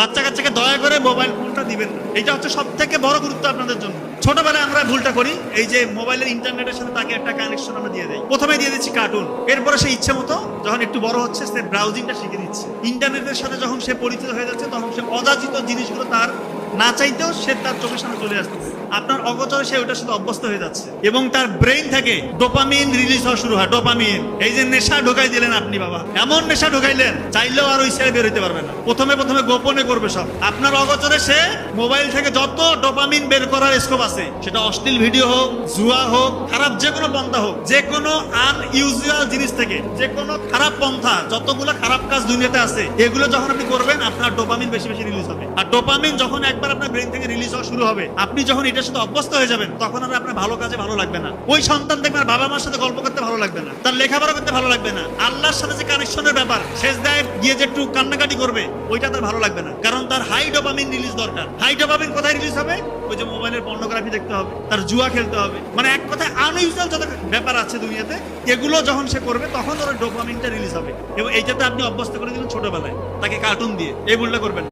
বাচ্চা কাচ্চাকে দয়া করে মোবাইল ফোনটা দিবেন। এটা হচ্ছে সব থেকে বড় গুরুত্ব আপনাদের জন্য। ছোটবেলায় আমরা ভুলটা করি। এই যে মোবাইলের ইন্টারনেটের সাথে তাকে একটা কানেকশন আমরা দিয়ে দেয় প্রথমে দিয়ে দিচ্ছি কার্টুন এরপরে সে ইচ্ছে মতো যখন একটু বড় হচ্ছে, সে ব্রাউজিংটা শিখে দিচ্ছে ইন্টারনেটের সাথে যখন সে পরিচিত হয়ে যাচ্ছে, তখন সে অযাচিত জিনিসগুলো তার না চাইতেও সে তার চোখের সামনে চলে আসতেছে আপনার অগোচরে সে ওটার সাথে অভ্যস্ত হয়ে যাচ্ছে। এবং তার ব্রেইন থেকে ডোপামিন রিলিজ হওয়া শুরু হয় ডোপামিন এই যে নেশা ঢোকাই দিলেন আপনি, বাবা। এমন নেশা ঢোকাইলেন, চাইলেও আর ওই ছেড়ে বের হইতে পারবে না। প্রথমে প্রথমে গোপনে করবে সব। আপনার অগোচরে সে মোবাইল থেকে যত ডোপামিন বের করার স্কোপ আছে, সেটা অশ্লীল ভিডিও হোক, জুয়া হোক, খারাপ যে কোনো পন্থা হোক, যে কোনো আনইউজুয়াল জিনিস থেকে, যে কোনো খারাপ পন্থা, যতগুলো খারাপ কাজ দুনিয়াতে আছে, এগুলো যখন আপনি করবেন, আপনার ডোপামিন বেশি বেশি রিলিজ হবে। আর ডোপামিন যখন একবার আপনার ব্রেন থেকে রিলিজ হওয়া শুরু হবে, আপনি যখন এটার সাথে অভ্যস্ত হয়ে যাবেন, তখন আর আপনার ভালো কাজে ভালো লাগবে না। ওই সন্তান দেখবেন বাবা মার সাথে গল্প করতে ভালো লাগবে না। তার লেখাপড়া করতে ভালো লাগবে না। আল্লাহর সাথে যে কানেকশনের ব্যাপার শেষ দায় গিয়ে যে একটু কান্নাকাটি করবে, ওইটা তার ভালো লাগবে না। কারণ তার হাই ডোপামিন রিলিজ দরকার। হাই ডোপামিন কোথায় রিলিজ হবে? ওই যে মোবাইলের পর্নোগ্রাফি দেখতে হবে, তার জুয়া খেলতে হবে। মানে এক কথায় আনইউজুয়াল যত ব্যাপার আছে দুনিয়াতে, এগুলো যখন সে করবে, তখন ওর ডোপামিনটা রিলিজ হবে। এবং এইটাতে আপনি অভ্যস্ত করে দিলেন ছোটবেলায়, তাকে কার্টুন দিয়ে। এই ভুলটা করবেন।